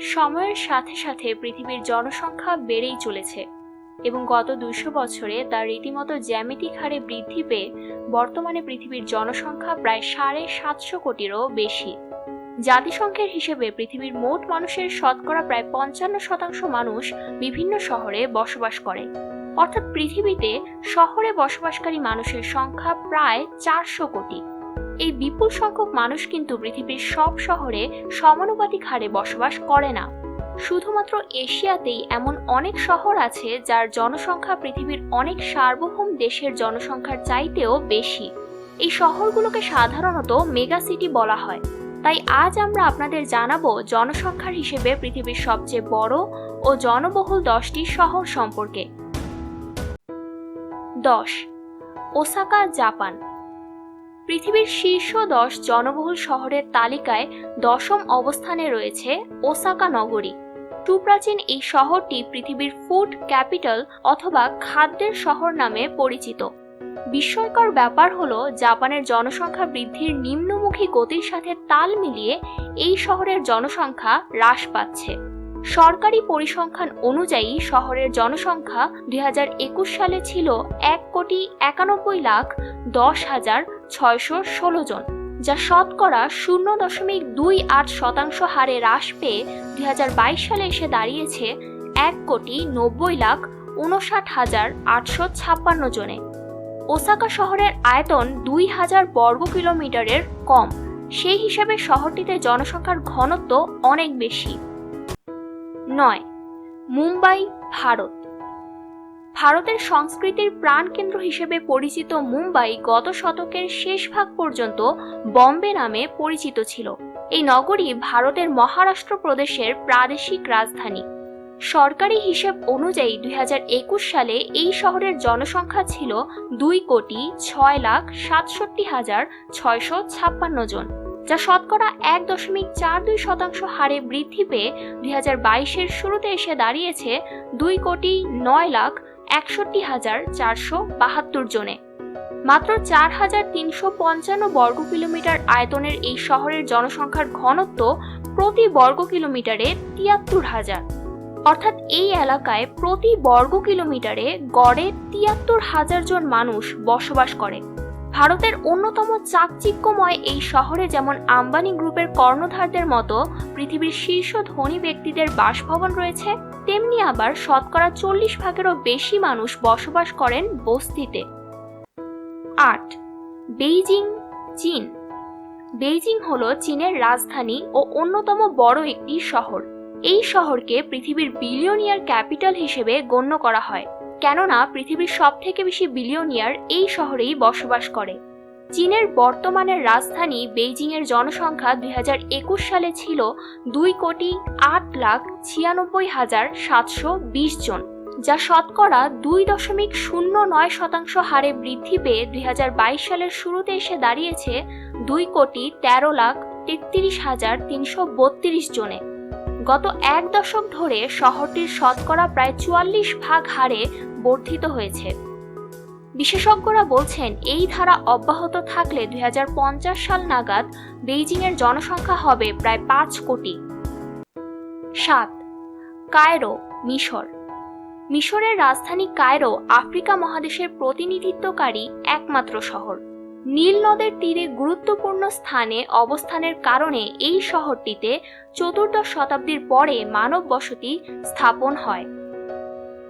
সময়ের সাথে সাথে পৃথিবীর জনসংখ্যা বেড়েই চলেছে এবং গত দুশো বছরে তা রীতিমতো জ্যামিতিক হারে বৃদ্ধি পেয়ে বর্তমানে পৃথিবীর জনসংখ্যা প্রায় সাড়ে সাতশো কোটিরও বেশি। জাতিসংখ্যার হিসেবে পৃথিবীর মোট মানুষের শতকরা প্রায় পঞ্চান্ন শতাংশ মানুষ বিভিন্ন শহরে বসবাস করে। অর্থাৎ পৃথিবীতে শহরে বসবাসকারী মানুষের সংখ্যা প্রায় চারশো কোটি। এই বিপুল সংখ্যক মানুষ কিন্তু পৃথিবীর সব শহরে সমানুপাতিক হারে বসবাস করে না। শুধুমাত্র এশিয়াতেই এমন অনেক শহর আছে যার জনসংখ্যা পৃথিবীর অনেক সার্বভৌম দেশের জনসংখ্যার চাইতেও বেশি। এই শহরগুলোকে সাধারণত মেগা সিটি বলা হয়। তাই আজ আমরা আপনাদের জানাব জনসংখ্যার হিসেবে পৃথিবীর সবচেয়ে বড় ও জনবহুল দশটি শহর সম্পর্কে। দশ। Osaka, Japan. পৃথিবীর শীর্ষ দশ জনবহুল শহরের তালিকায় দশম অবস্থানে রয়েছে ওসাকা নগরী। সুপ্রাচীন এই শহরটি পৃথিবীর ফুড ক্যাপিটাল অথবা খাদ্যের শহর নামে পরিচিত। বিস্ময়কর ব্যাপার হলো, জাপানের জনসংখ্যা বৃদ্ধির নিম্নমুখী গতির সাথে তাল মিলিয়ে এই শহরের জনসংখ্যা হ্রাস পাচ্ছে। সরকারি পরিসংখ্যান অনুযায়ী শহরের জনসংখ্যা দুই হাজার একুশ সালে ছিল এক কোটি একানব্বই লাখ দশ হাজার ছয়শো ষোলো জন, যা শতকরা শূন্য দশমিক দুই আট শতাংশ হারে হ্রাস পেয়ে দুই হাজার বাইশ সালে এসে দাঁড়িয়েছে এক কোটি নব্বই লাখ উনষাট হাজার আটশো ছাপ্পান্ন জনে। ওসাকা শহরের আয়তন দুই হাজার বর্গ কিলোমিটারের কম, সেই হিসাবে শহরটিতে জনসংখ্যার ঘনত্ব অনেক বেশি। নয়, মুম্বাই, ভারত। ভারতের সংস্কৃতির প্রাণকেন্দ্র হিসেবে পরিচিত মুম্বাই গত শতকের শেষ ভাগ পর্যন্ত বম্বে নামে পরিচিত ছিল। এই নগরী ভারতের মহারাষ্ট্র প্রদেশের প্রাদেশিক রাজধানী। সরকারি হিসেব অনুযায়ী দুই হাজার একুশ সালে এই শহরের জনসংখ্যা ছিল দুই কোটি ছয় লাখ সাতষট্টি হাজার ছয়শো ছাপ্পান্ন জন। যা শতকরা এক দশমিক চার দুই শতাংশ হারে বৃদ্ধি পেয়ে দুই হাজার বাইশের শুরুতে এসে দাঁড়িয়েছে দুই কোটি নয় লাখ একষট্টি হাজার চারশো বাহাত্তর জনে। মাত্র চার হাজার তিনশো পঞ্চান্ন বর্গ কিলোমিটার আয়তনের এই শহরের জনসংখ্যার ঘনত্ব প্রতি বর্গ কিলোমিটারে তিয়াত্তর হাজার। অর্থাৎ এই এলাকায় প্রতি বর্গ কিলোমিটারে গড়ে তিয়াত্তর হাজার জন মানুষ বসবাস করে। ভারতের অন্যতম চাকচিক্যময় এই শহরে যেমন আম্বানি গ্রুপের কর্ণধারদের মতো পৃথিবীর শীর্ষ ধনী ব্যক্তিদের বাসভবন রয়েছে, তেমনি আবার শতকরা চল্লিশ ভাগেরও বেশি মানুষ বসবাস করেন বস্তিতে। আট, বেইজিং, চীন। বেইজিং হল চীনের রাজধানী ও অন্যতম বড় একটি শহর। এই শহরকে পৃথিবীর বিলিয়নিয়ার ক্যাপিটাল হিসেবে গণ্য করা হয়। কেননা পৃথিবীর সব থেকে বেশি বিলিয়নিয়ার এই শহরেই বসবাস করে। চীনের বর্তমানের রাজধানী বেইজিংয়ের জনসংখ্যা দুই হাজার একুশ সালে ছিল দুই কোটি আট লাখ ছিয়ানব্বই হাজার সাতশো বিশ জন, যা শতকরা দুই দশমিক শূন্য নয় শতাংশ হারে বৃদ্ধি পেয়ে দুই হাজার বাইশ সালের শুরুতে এসে দাঁড়িয়েছে দুই কোটি তেরো লাখ তেত্রিশ হাজার তিনশো বত্রিশ জনে। গত এক দশক ধরে শহরটির শতকরা প্রায় চুয়াল্লিশ ভাগ হারে বর্ধিত হয়েছে। বিশেষজ্ঞরা বলছেন, এই ধারা অব্যাহত থাকলে দুই হাজার পঞ্চাশ সাল নাগাদ বেইজিংয়ের জনসংখ্যা হবে প্রায় পাঁচ কোটি। সাত, কায়রো, মিশর। মিশরের রাজধানী কায়রো আফ্রিকা মহাদেশের প্রতিনিধিত্বকারী একমাত্র শহর। নীল নদের তীরে গুরুত্বপূর্ণ স্থানে অবস্থানের কারণে এই শহরটিতে চতুর্দশ শতাব্দীর পরে মানব বসতি স্থাপন হয়।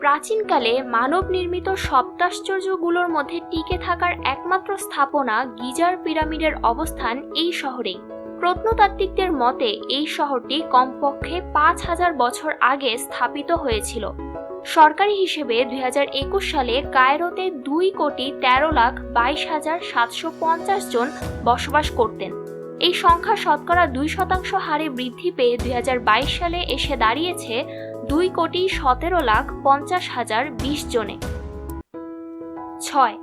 প্রাচীনকালে মানব নির্মিত সপ্তাশ্চর্যগুলোর মধ্যে টিকে থাকার একমাত্র স্থাপনা গিজার পিরামিডের অবস্থান এই শহরেই। প্রত্নতাত্ত্বিকদের মতে, এই শহরটি কমপক্ষে পাঁচ হাজার বছর আগে স্থাপিত হয়েছিল। সরকারি হিসেবে দুই হাজার একুশ সালে কায়রোতে দুই কোটি তেরো লাখ বাইশ হাজার সাতশো পঞ্চাশ জন বসবাস করতেন। এই সংখ্যা শতকরা দুই শতাংশ হারে বৃদ্ধি পেয়ে দুই হাজার বাইশ সালে এসে দাঁড়িয়েছে দুই কোটি সতেরো লাখ পঞ্চাশ হাজার বিশ জনে। ছয়,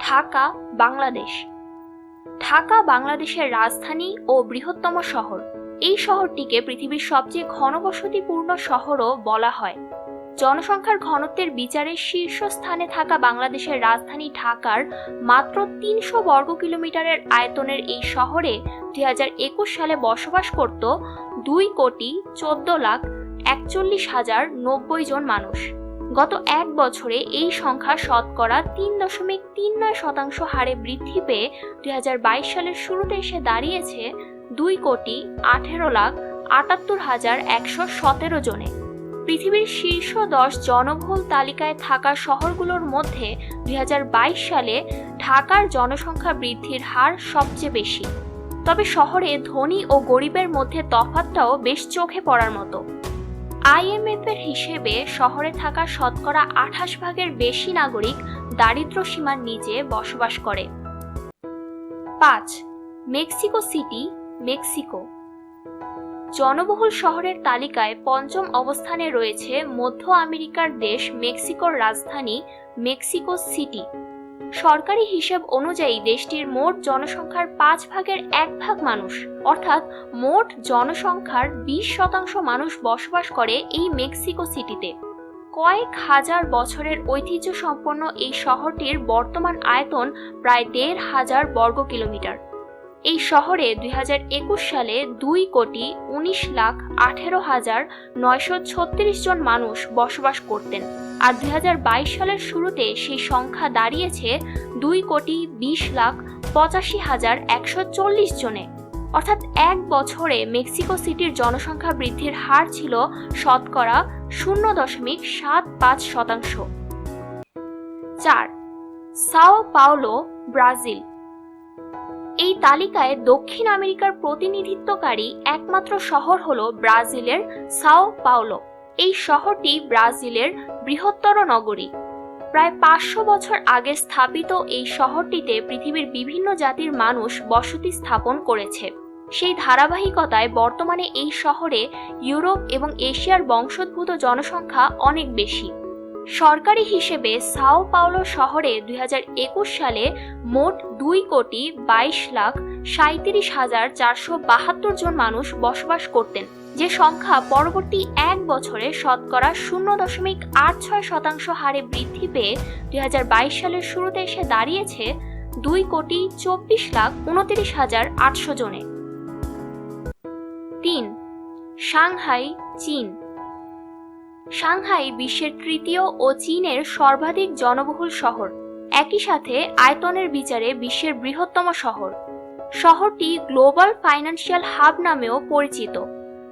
ঢাকা, বাংলাদেশ। ঢাকা, বাংলাদেশের রাজধানী ও বৃহত্তম শহর। এই শহরটিকে পৃথিবীর সবচেয়ে ঘনবসতিপূর্ণ শহরও বলা হয়। জনসংখ্যার ঘনত্বের বিচারে শীর্ষস্থানে থাকা বাংলাদেশের রাজধানী ঢাকার মাত্র তিনশো বর্গ কিলোমিটারের আয়তনের এই শহরে দুই হাজার একুশ সালে বসবাস করত দুই কোটি চোদ্দ লাখ একচল্লিশ হাজার নব্বই জন মানুষ। গত এক বছরে এই সংখ্যা শতকরা তিন দশমিক তিন নয় শতাংশ হারে বৃদ্ধি পেয়ে দুই হাজার বাইশ সালের শুরুতে এসে দাঁড়িয়েছে দুই কোটি আঠেরো লাখ আটাত্তর হাজার একশো সতেরো জনে। পৃথিবীর শীর্ষ দশ জনবহুল তালিকায় থাকা শহরগুলোর মধ্যে দুই হাজার বাইশ সালে ঢাকার জনসংখ্যা বৃদ্ধির হার সবচেয়ে বেশি। তবে শহরে ধনী ও গরিবের মধ্যে তফাৎটাও বেশ চোখে পড়ার মতো। আইএমএফ এর হিসেবে শহরে থাকা শতকরা আঠাশ ভাগের বেশি নাগরিক দারিদ্র সীমার নিচে বসবাস করে। পাঁচ, মেক্সিকো সিটি, মেক্সিকো। জনবহুল শহরের তালিকায় পঞ্চম অবস্থানে রয়েছে মধ্য আমেরিকার দেশ মেক্সিকোর রাজধানী মেক্সিকো সিটি। সরকারি হিসেব অনুযায়ী দেশটির মোট জনসংখ্যার পাঁচ ভাগের এক ভাগ মানুষ। অর্থাৎ মোট জনসংখ্যার বিশ শতাংশ মানুষ বসবাস করে এই মেক্সিকো সিটিতে। কয়েক হাজার বছরের ঐতিহ্য সম্পন্ন এই শহরটির বর্তমান আয়তন প্রায় দেড় হাজার বর্গ কিলোমিটার এই শহরে দুই হাজার একুশ সালে দুই কোটি উনিশ লাখ আঠেরো হাজার নয়শো ছত্রিশ জন মানুষ বসবাস করতেন। আর দুই হাজার বাইশ সালের শুরুতে সেই সংখ্যা দাঁড়িয়েছে দুই কোটি বিশ লাখ পঁচাশি হাজার একশো চল্লিশ জনে। অর্থাৎ এক বছরে মেক্সিকো সিটির জনসংখ্যা বৃদ্ধির হার ছিল শতকরা শূন্য দশমিক সাত পাঁচ শতাংশ। চার, সাও পাওলো, ব্রাজিল। এই তালিকায় দক্ষিণ আমেরিকার প্রতিনিধিত্বকারী একমাত্র শহর হল ব্রাজিলের সাও পাওলো। এই শহরটি ব্রাজিলের বৃহত্তর নগরী। প্রায় পাঁচশো বছর আগে স্থাপিত এই শহরটিতে পৃথিবীর বিভিন্ন জাতির মানুষ বসতি স্থাপন করেছে। সেই ধারাবাহিকতায় বর্তমানে এই শহরে ইউরোপ এবং এশিয়ার বংশোদ্ভূত জনসংখ্যা অনেক বেশি। সরকারি হিসেবে সাও পাওলো শহরে দুই হাজার একুশ সালে মোট দুই কোটি বাইশ লাখ সাঁত্রিশ হাজার চারশো বাহাত্তর জন মানুষ বসবাস করতেন। যে সংখ্যা পরবর্তী এক বছরে শতকরা শূন্য দশমিক আট ছয় শতাংশ হারে বৃদ্ধি পেয়ে দুই হাজার বাইশ সালের শুরুতে এসে দাঁড়িয়েছে দুই কোটি চব্বিশ লাখ উনত্রিশ হাজার আটশো জনে। তিন, সাংহাই, চীন। সাংহাই বিশ্বের তৃতীয় ও চীনের সর্বাধিক জনবহুল শহর। একই সাথে আয়তনের বিচারে বিশ্বের বৃহত্তম শহর। শহরটি গ্লোবাল ফাইন্যান্সিয়াল হাব নামেও পরিচিত।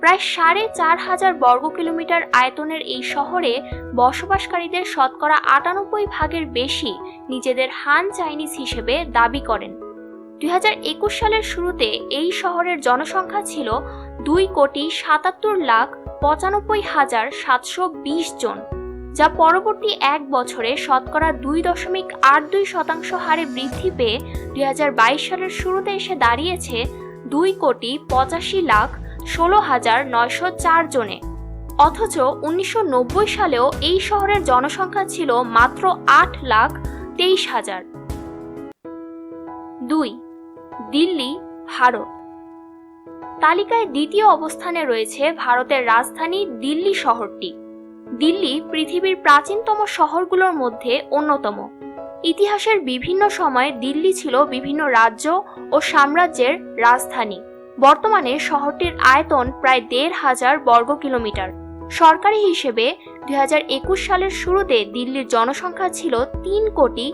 প্রায় সাড়ে চার হাজার বর্গ কিলোমিটার আয়তনের এই শহরে বসবাসকারীদের শতকরা আটানব্বই ভাগের বেশি নিজেদের হান চাইনিজ হিসেবে দাবি করেন। দুই হাজার একুশ সালের শুরুতে এই শহরের জনসংখ্যা ছিল দুই কোটি সাতাত্তর লাখ পঁচানব্বই হাজার সাতশো বিশ জন, যা পরবর্তী এক বছরে শতকরা দুই দশমিক আট দুই শতাংশ হারে বৃদ্ধি পেয়ে দুই হাজার বাইশ সালের শুরুতে এসে দাঁড়িয়েছে দুই কোটি পঁচাশি লাখ ষোলো হাজার নয়শো চার জনে। অথচ উনিশশো নব্বই সালেও এই শহরের জনসংখ্যা ছিল মাত্র আট লাখ তেইশ হাজার। দুই, দিল্লি, ভারত। তালিকায় দ্বিতীয় অবস্থানে রয়েছে ভারতের রাজধানী দিল্লি শহরটি। দিল্লি পৃথিবীর প্রাচীনতম শহরগুলোর মধ্যে অন্যতম। ইতিহাসের বিভিন্ন সময়ে দিল্লি ছিল বিভিন্ন রাজ্য ও সাম্রাজ্যের রাজধানী। বর্তমানে শহরটির আয়তন প্রায় দেড় হাজার বর্গ কিলোমিটার। সরকারি হিসেবে দুই হাজার একুশ সালের শুরুতে দিল্লির জনসংখ্যা ছিল তিন কোটি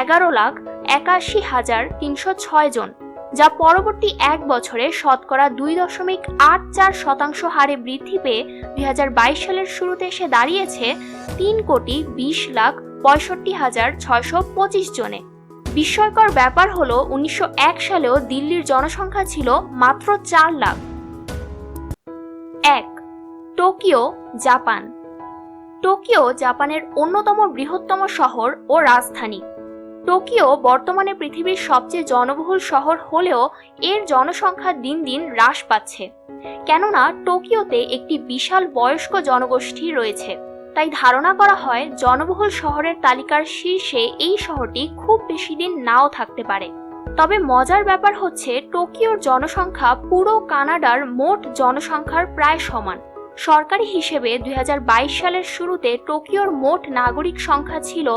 এগারো লাখ একাশি হাজার তিনশো ছয় জন। যা পরবর্তী এক বছরে শতকরা দুই দশমিক আট চার শতাংশ হারে বৃদ্ধি পেয়ে দুই হাজার বাইশ সালের শুরুতে এসে দাঁড়িয়েছে তিন কোটি বিশ লাখ পঁয়ষট্টি হাজার ছয়শো পঁচিশ জনে। বিস্ময়কর ব্যাপার হলো, উনিশশো সালেও দিল্লির জনসংখ্যা ছিল মাত্র চার লাখ। এক, টোকিও, জাপান। টোকিও, জাপানের অন্যতম বৃহত্তম শহর ও রাজধানী। টোকিও বর্তমানে পৃথিবীর সবচেয়ে জনবহুল শহর হলেও এর জনসংখ্যা দিন দিন হ্রাস পাচ্ছে। কেননা টোকিওতে একটি বিশাল বয়স্ক জনগোষ্ঠী রয়েছে। তাই ধারণা করা হয় জনবহুল শহরের তালিকার শীর্ষে এই শহরটি খুব বেশি দিন নাও থাকতে পারে। তবে মজার ব্যাপার হচ্ছে টোকিওর জনসংখ্যা পুরো কানাডার মোট জনসংখ্যার প্রায় সমান। সরকারি হিসেবে দুই হাজার বাইশ সালের শুরুতে টোকিওর মোট নাগরিক সংখ্যা ছিল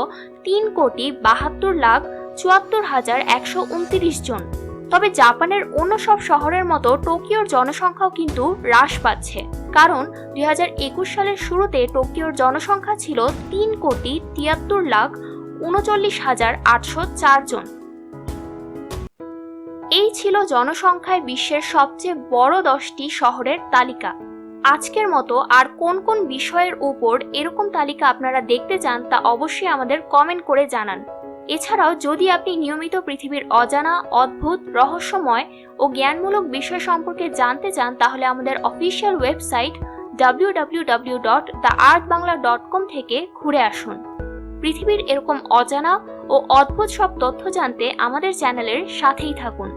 তিন কোটি বাহাত্তর লাখ চুয়াত্তর হাজার একশো উনত্রিশ জন। তবে জাপানের অন্য সব শহরের মতো টোকিওর জনসংখ্যাও কিন্তু হ্রাস পাচ্ছে। কারণ দুই হাজার একুশ সালের শুরুতে টোকিওর জনসংখ্যা ছিল তিন কোটি তিয়াত্তর লাখ উনচল্লিশ হাজার আটশো চার জন। এই ছিল জনসংখ্যায় বিশ্বের সবচেয়ে বড় দশটি শহরের তালিকা। আজকের মতো আর কোন কোন বিষয়ের উপর এরকম তালিকা আপনারা দেখতে চান তা অবশ্যই আমাদের কমেন্ট করে জানান। এছাড়াও যদি আপনি নিয়মিত পৃথিবীর অজানা, অদ্ভুত, রহস্যময় ও জ্ঞানমূলক বিষয় সম্পর্কে জানতে চান, তাহলে আমাদের official website W dot the Bangla dot com থেকে ঘুরে আসুন। পৃথিবীর এরকম অজানা ও অদ্ভুত সব তথ্য জানতে আমাদের চ্যানেলের সাথেই থাকুন।